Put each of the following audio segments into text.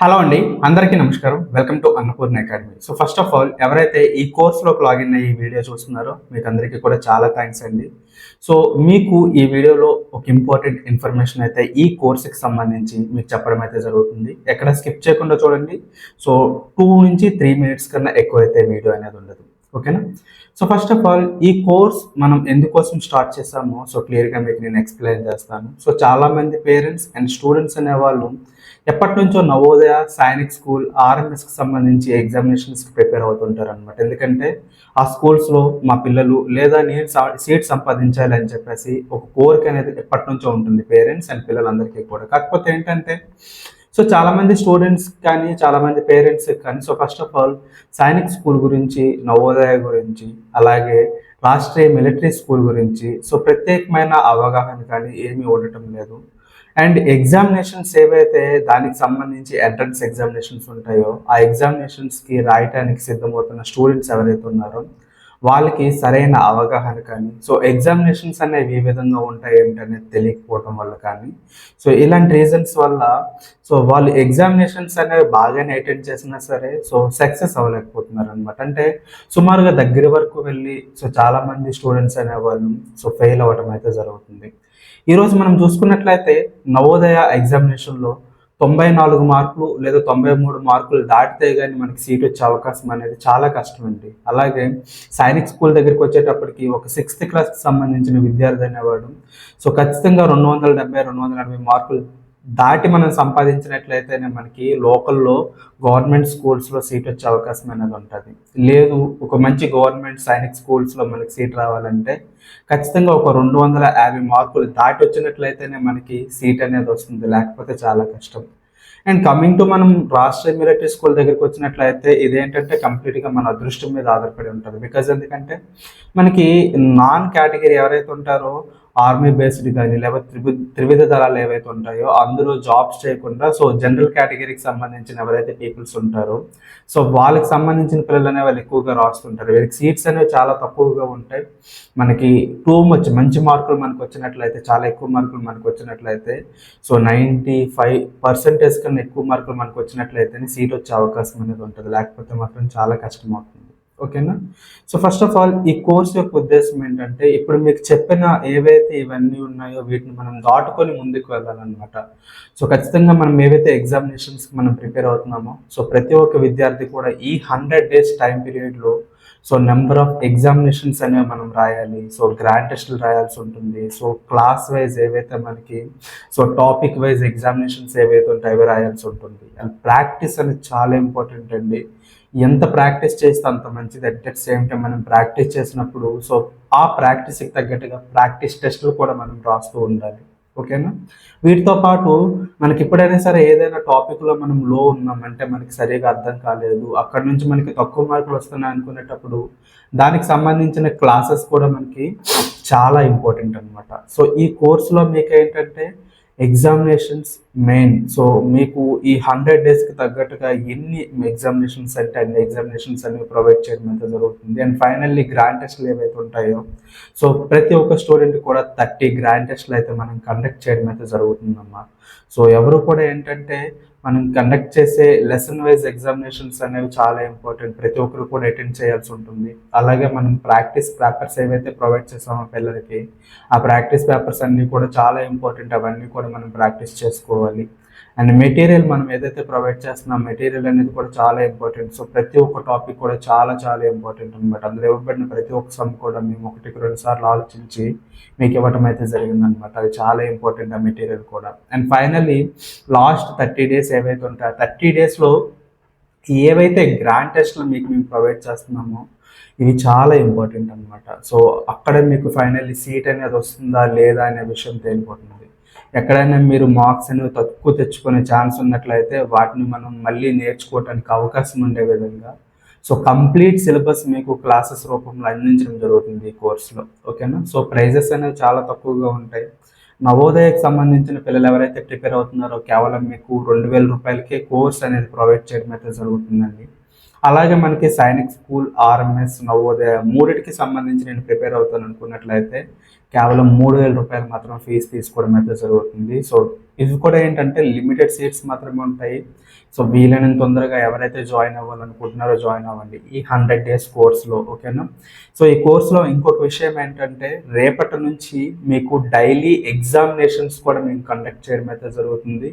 Hello అండి అందరికీ నమస్కారం. Welcome to Annapurna academy so first of all ఎవరైతే ఈ కోర్స్లోకి లాగిన్ అయ్యి ఈ వీడియో చూస్తున్నారో మీకు అందరికీ కూడా చాలా థ్యాంక్స్ అండి. సో మీకు ఈ వీడియోలో ఒక ఇంపార్టెంట్ ఇన్ఫర్మేషన్ అయితే ఈ కోర్సుకి సంబంధించి మీకు చెప్పడం అయితే జరుగుతుంది. ఎక్కడ స్కిప్ చేయకుండా చూడండి. సో టూ నుంచి త్రీ మినిట్స్ కన్నా ఎక్కువ అయితే వీడియో అనేది ఉండదు. ఓకేనా సో ఫస్ట్ ఆఫ్ ఆల్ ఈ కోర్స్ మనం ఎందుకోసం స్టార్ట్ చేసామో సో క్లియర్గా మీకు నేను ఎక్స్ప్లెయిన్ చేస్తాను. సో చాలామంది పేరెంట్స్ అండ్ స్టూడెంట్స్ అనేవాళ్ళు ఎప్పటి నుంచో నవోదయ సైనిక్ స్కూల్ ఆర్ఎంఎస్కి సంబంధించి ఎగ్జామినేషన్స్కి ప్రిపేర్ అవుతుంటారు అనమాట ఎందుకంటే ఆ స్కూల్స్లో మా పిల్లలు లేదా నేను సీట్ సంపాదించాలి అని చెప్పేసి ఒక కోరిక అనేది ఎప్పటి నుంచో ఉంటుంది. పేరెంట్స్ అండ్ పిల్లలందరికీ కూడా. కాకపోతే ఏంటంటే సో చాలామంది స్టూడెంట్స్ కానీ చాలామంది పేరెంట్స్ కానీ so first of all Sainik school గురించి నవోదయ గురించి అలాగే రాష్ట్రీయ మిలిటరీ స్కూల్ గురించి సో ప్రత్యేకమైన అవగాహన కానీ ఏమీ ఉండటం లేదు. అండ్ ఎగ్జామినేషన్స్ ఏవైతే దానికి సంబంధించి ఎంట్రన్స్ ఎగ్జామినేషన్స్ ఉంటాయో ఆ ఎగ్జామినేషన్స్కి రాయటానికి సిద్ధమవుతున్న స్టూడెంట్స్ ఎవరైతే ఉన్నారో వాళ్ళకి సరైన అవగాహన కానీ సో ఎగ్జామినేషన్స్ అనేవి ఏ విధంగా ఉంటాయి ఏంటనేది తెలియకపోవటం వల్ల కానీ సో ఇలాంటి రీజన్స్ వల్ల సో వాళ్ళు ఎగ్జామినేషన్స్ అనేవి బాగానే అటెండ్ చేసినా సరే సో సక్సెస్ అవ్వలేకపోతున్నారు అనమాట అంటే సుమారుగా దగ్గర వరకు వెళ్ళి సో చాలామంది స్టూడెంట్స్ అనేవాళ్ళు సో ఫెయిల్ అవ్వడం అయితే జరుగుతుంది. ఈరోజు మనం చూసుకున్నట్లయితే నవోదయ ఎగ్జామినేషన్లో తొంభై నాలుగు మార్కులు లేదా తొంభై మూడు మార్కులు దాటితే కానీ మనకి సీట్ వచ్చే అవకాశం అనేది చాలా కష్టం అండి అలాగే సైనిక్ స్కూల్ దగ్గరికి వచ్చేటప్పటికి ఒక సిక్స్త్ క్లాస్కి సంబంధించిన విద్యార్థి అనేవాడు. సో ఖచ్చితంగా రెండు వందల డెబ్బై రెండు వందల ఎనభై మార్కులు దాటి మనం సంపాదించినట్లయితేనే మనకి లోకల్లో గవర్నమెంట్ స్కూల్స్లో సీట్ వచ్చే అవకాశం అనేది ఉంటుంది. లేదు ఒక మంచి గవర్నమెంట్ సైనిక్ స్కూల్స్లో మనకి సీట్ రావాలంటే ఖచ్చితంగా ఒక రెండు వందల యాభై మార్కులు దాటి వచ్చినట్లయితేనే మనకి సీట్ అనేది వస్తుంది. లేకపోతే చాలా కష్టం. అండ్ కమింగ్ టు మనం రాష్ట్ర మిలిటరీ స్కూల్ దగ్గరికి వచ్చినట్లయితే ఇదేంటంటే కంప్లీట్గా మన అదృష్టం మీద ఆధారపడి ఉంటుంది. బికాజ్ ఎందుకంటే మనకి నాన్ కేటగిరీ ఎవరైతే ఉంటారో ఆర్మీ బేస్డ్ కానీ లేకపోతే త్రివి త్రివిధ దళాలు ఏవైతే ఉంటాయో అందులో జాబ్స్ చేయకుండా సో జనరల్ కేటగిరీకి సంబంధించిన ఎవరైతే పీపుల్స్ ఉంటారో సో వాళ్ళకి సంబంధించిన పిల్లలు అనే వాళ్ళు ఎక్కువగా రాస్తుంటారు. వీళ్ళకి సీట్స్ అనేవి చాలా తక్కువగా ఉంటాయి. మనకి టూ మచ్ మంచి మార్కులు మనకు వచ్చినట్లయితే చాలా ఎక్కువ మార్కులు మనకు వచ్చినట్లయితే సో నైంటీ ఫైవ్ పర్సెంటేజ్ కన్నా ఎక్కువ మార్కులు మనకు వచ్చినట్లయితే సీట్ వచ్చే అవకాశం అనేది ఉంటుంది. లేకపోతే మాత్రం చాలా కష్టం అవుతుంది. ఓకేనా? సో ఫస్ట్ ఆఫ్ ఆల్ ఈ కోర్స్ యొక్క ఉద్దేశం ఏంటంటే ఇప్పుడు మీకు చెప్పిన ఏవైతే ఇవన్నీ ఉన్నాయో వీటిని మనం దాటుకొని ముందుకు వెళ్ళాలన్నమాట. సో ఖచ్చితంగా మనం ఏవైతే ఎగ్జామినేషన్స్కి మనం ప్రిపేర్ అవుతున్నామో సో ప్రతి ఒక్క విద్యార్థి కూడా ఈ హండ్రెడ్ డేస్ టైం పీరియడ్లో సో నెంబర్ ఆఫ్ ఎగ్జామినేషన్స్ అనేవి మనం రాయాలి. సో గ్రాండ్ టెస్ట్లు రాయాల్సి ఉంటుంది. సో క్లాస్ వైజ్ ఏవైతే మనకి సో టాపిక్ వైజ్ ఎగ్జామినేషన్స్ ఏవైతే ఉంటాయో రాయాల్సి ఉంటుంది. అండ్ ప్రాక్టీస్ అనేది చాలా ఇంపార్టెంట్ అండి. ఎంత ప్రాక్టీస్ చేస్తే అంత మంచిది. అట్ దట్ సేమ్ టైం మనం ప్రాక్టీస్ చేసినప్పుడు సో ఆ ప్రాక్టీస్కి తగ్గట్టుగా ప్రాక్టీస్ టెస్టులు కూడా మనం రాస్తూ ఉండాలి. ఓకేనా వీటితో పాటు మనకి ఎప్పుడైనా సరే ఏదైనా టాపిక్లో మనం లో ఉన్నామంటే మనకి సరిగా అర్థం కాలేదు అక్కడ నుంచి మనకి తక్కువ మార్కులు వస్తున్నాయి అనుకునేటప్పుడు దానికి సంబంధించిన క్లాసెస్ కూడా మనకి చాలా ఇంపార్టెంట్ అనమాట సో ఈ కోర్సులో మీకు ఏంటంటే ఎగ్జామినేషన్స్ మెయిన్. సో మీకు ఈ హండ్రెడ్ డేస్కి తగ్గట్టుగా ఎన్ని ఎగ్జామినేషన్స్ అంటే అన్ని ఎగ్జామినేషన్స్ అనేవి ప్రొవైడ్ చేయడం అయితే జరుగుతుంది? అండ్ ఫైనల్లీ గ్రాండ్ టెస్ట్లు ఏవైతే ఉంటాయో సో ప్రతి ఒక్క స్టూడెంట్ కూడా థర్టీ గ్రాండ్ టెస్ట్లు అయితే మనం కండక్ట్ చేయడం అయితే జరుగుతుందమ్మా. సో ఎవరు కూడా ఏంటంటే మనం కండక్ట్ చేసే లెసన్ వైజ్ ఎగ్జామినేషన్స్ అనేవి చాలా ఇంపార్టెంట్ ప్రతి ఒక్కరు కూడా అటెండ్ చేయాల్సి ఉంటుంది. అలాగే మనం ప్రాక్టీస్ పేపర్స్ ఏవైతే ప్రొవైడ్ చేసామో పిల్లలకి ఆ ప్రాక్టీస్ పేపర్స్ అన్నీ కూడా చాలా ఇంపార్టెంట్ అవన్నీ కూడా మనం ప్రాక్టీస్ చేసుకోవాలి. అండ్ మెటీరియల్ మనం ఏదైతే ప్రొవైడ్ చేస్తున్నాం మెటీరియల్ అనేది కూడా చాలా ఇంపార్టెంట్ సో ప్రతి ఒక్క టాపిక్ కూడా చాలా చాలా ఇంపార్టెంట్ అనమాట అందులో ఇవ్వబడిన ప్రతి ఒక్క సమ్ కూడా మేము ఒకటికి రెండు సార్లు ఆలోచించి మీకు ఇవ్వటం అయితే జరిగిందనమాట అది చాలా ఇంపార్టెంట్ ఆ మెటీరియల్ కూడా. And finally last thirty days ఏవైతే ఉంటాయో థర్టీ డేస్లో ఏవైతే గ్రాండ్ టెస్ట్లు మీకు మేము ప్రొవైడ్ చేస్తున్నామో ఇవి చాలా ఇంపార్టెంట్ అనమాట సో అక్కడ మీకు ఫైనల్లీ సీట్ అనేది వస్తుందా లేదా అనే విషయం తేలిపోతుంది. ఎక్కడైనా మీరు మార్క్స్ అనేవి తక్కువ తెచ్చుకునే ఛాన్స్ ఉన్నట్లయితే వాటిని మనం మళ్ళీ నేర్చుకోవడానికి అవకాశం ఉండే విధంగా సో కంప్లీట్ సిలబస్ మీకు క్లాసెస్ రూపంలో అందించడం జరుగుతుంది ఈ కోర్సులో. ఓకేనా? సో ప్రైజెస్ అనేవి చాలా తక్కువగా ఉంటాయి. నవోదయకు సంబంధించిన పిల్లలు ఎవరైతే ప్రిపేర్ అవుతున్నారో కేవలం మీకు రెండు వేల రూపాయలకే కోర్స్ అనేది ప్రొవైడ్ చేయడం అయితే జరుగుతుందండి. అలాగే మనకి సైనిక్ స్కూల్ ఆర్ఎంఎస్ నవోదయ మూడిటికి సంబంధించి నేను ప్రిపేర్ అవుతాను అనుకున్నట్లయితే కేవలం మూడు వేల రూపాయలు మాత్రం ఫీజు తీసుకోవడం అయితే జరుగుతుంది. సో ఇది కూడా ఏంటంటే లిమిటెడ్ సీట్స్ మాత్రమే ఉంటాయి. సో వీలైనంత తొందరగా ఎవరైతే జాయిన్ అవ్వాలనుకుంటున్నారో జాయిన్ అవ్వండి. ఈ హండ్రెడ్ డేస్ కోర్స్లో ఓకేనా సో ఈ కోర్స్లో ఇంకొక విషయం ఏంటంటే రేపటి నుంచి మీకు డైలీ ఎగ్జామినేషన్స్ కూడా మేము కండక్ట్ చేయడం అయితే జరుగుతుంది.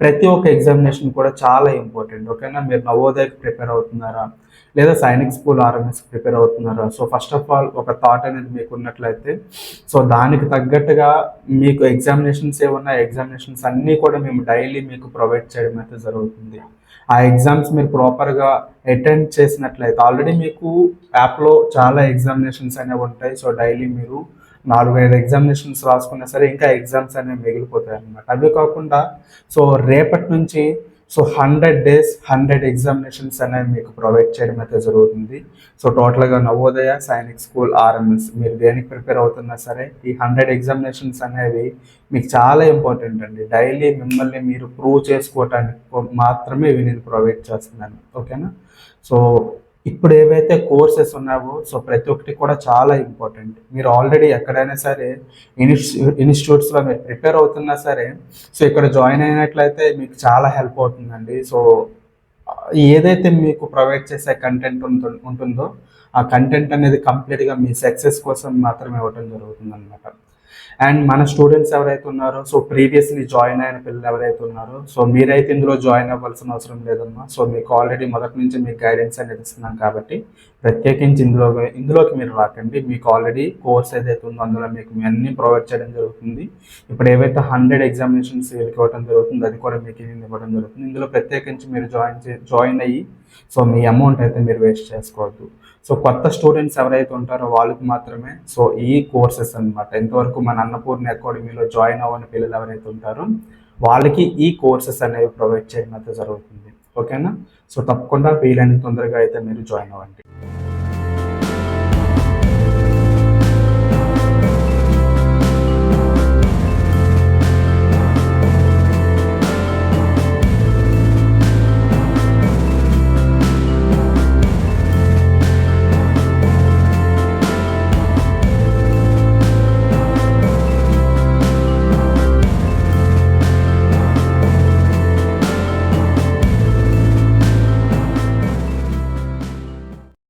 ప్రతి ఒక్క ఎగ్జామినేషన్ కూడా చాలా ఇంపార్టెంట్ ఓకేనా మీరు నవోదయకు ప్రిపేర్ అవుతున్నారా? లేదా సైనిక్ స్కూల్ ఆర్ఎంఎస్ ప్రిపేర్ అవుతున్నారా? సో ఫస్ట్ ఆఫ్ ఆల్ ఒక థాట్ అనేది మీకు ఉన్నట్లయితే సో దానికి తగ్గట్టుగా మీకు ఎగ్జామినేషన్స్ ఏమన్నా ఎగ్జామినేషన్స్ అన్నీ కూడా మేము డైలీ మీకు ప్రొవైడ్ చేయడం అయితే జరుగుతుంది. ఆ ఎగ్జామ్స్ మీరు ప్రాపర్గా అటెండ్ చేసినట్లయితే ఆల్రెడీ మీకు యాప్లో చాలా ఎగ్జామినేషన్స్ అనేవి ఉంటాయి. సో డైలీ మీరు నాలుగు ఐదు ఎగ్జామినేషన్స్ రాసుకున్నా సరే ఇంకా ఎగ్జామ్స్ అనేవి మిగిలిపోతాయి అన్నమాట అవి కాకుండా సో రేపటి నుంచి so hundred days hundred examinations అనేవి మీకు ప్రొవైడ్ చేయడం అయితే జరుగుతుంది. సో టోటల్గా నవోదయ సైనిక్ స్కూల్ ఆర్ఎంఎస్ మీరు దేనికి ప్రిపేర్ అవుతున్నా సరే ఈ హండ్రెడ్ ఎగ్జామినేషన్స్ అనేవి మీకు చాలా ఇంపార్టెంట్ అండి. డైలీ మిమ్మల్ని మీరు ప్రూవ్ చేసుకోవటానికి మాత్రమే ఇవి నేను ప్రొవైడ్ చేస్తున్నాను. ఓకేనా? సో ఇప్పుడు ఏవైతే కోర్సెస్ ఉన్నావో సో ప్రతి ఒక్కటి కూడా చాలా ఇంపార్టెంట్. మీరు ఆల్రెడీ ఎక్కడైనా సరే ఇన్స్టిట్యూ ఇన్స్టిట్యూట్స్లో మీరు ప్రిపేర్ అవుతున్నా సరే సో ఇక్కడ జాయిన్ అయినట్లయితే మీకు చాలా హెల్ప్ అవుతుందండి. సో ఏదైతే మీకు ప్రొవైడ్ చేసే కంటెంట్ ఉంటుందో ఆ కంటెంట్ అనేది కంప్లీట్గా మీ సక్సెస్ కోసం మాత్రమే ఇవ్వటం జరుగుతుంది అనమాట అండ్ మన స్టూడెంట్స్ ఎవరైతే ఉన్నారో సో ప్రీవియస్లీ జాయిన్ అయిన పిల్లలు ఎవరైతే ఉన్నారో సో మీరైతే ఇందులో జాయిన్ అవ్వాల్సిన అవసరం లేదమ్మా. సో మీకు ఆల్రెడీ మొదటి నుంచి మీకు గైడెన్స్ అనేది ఇస్తున్నాం కాబట్టి ప్రత్యేకించి ఇందులో ఇందులోకి మీరు రాకండి. మీకు ఆల్రెడీ కోర్స్ ఏదైతే ఉందో అందులో మీకు అన్ని ప్రొవైడ్ చేయడం జరుగుతుంది. ఇప్పుడు ఏవైతే హండ్రెడ్ ఎగ్జామినేషన్స్ వెళ్ళిపోవడం జరుగుతుంది అది కూడా మీకు ఇవ్వడం జరుగుతుంది. ఇందులో ప్రత్యేకించి మీరు జాయిన్ జాయిన్ అయ్యి సో మీ అమౌంట్ అయితే మీరు వేస్ట్ చేసుకోవద్దు. సో కొత్త స్టూడెంట్స్ ఎవరైతే ఉంటారో వాళ్ళకి మాత్రమే సో ఈ కోర్సెస్ అనమాట ఎంతవరకు మన అన్నపూర్ణ అకాడమీలో జాయిన్ అవ్వని పిల్లలు ఎవరైతే ఉంటారో వాళ్ళకి ఈ కోర్సెస్ అనేవి ప్రొవైడ్ చేయడం అయితే జరుగుతుంది. ఓకేనా? సో తప్పకుండా వీలైన తొందరగా అయితే మీరు జాయిన్ అవ్వండి.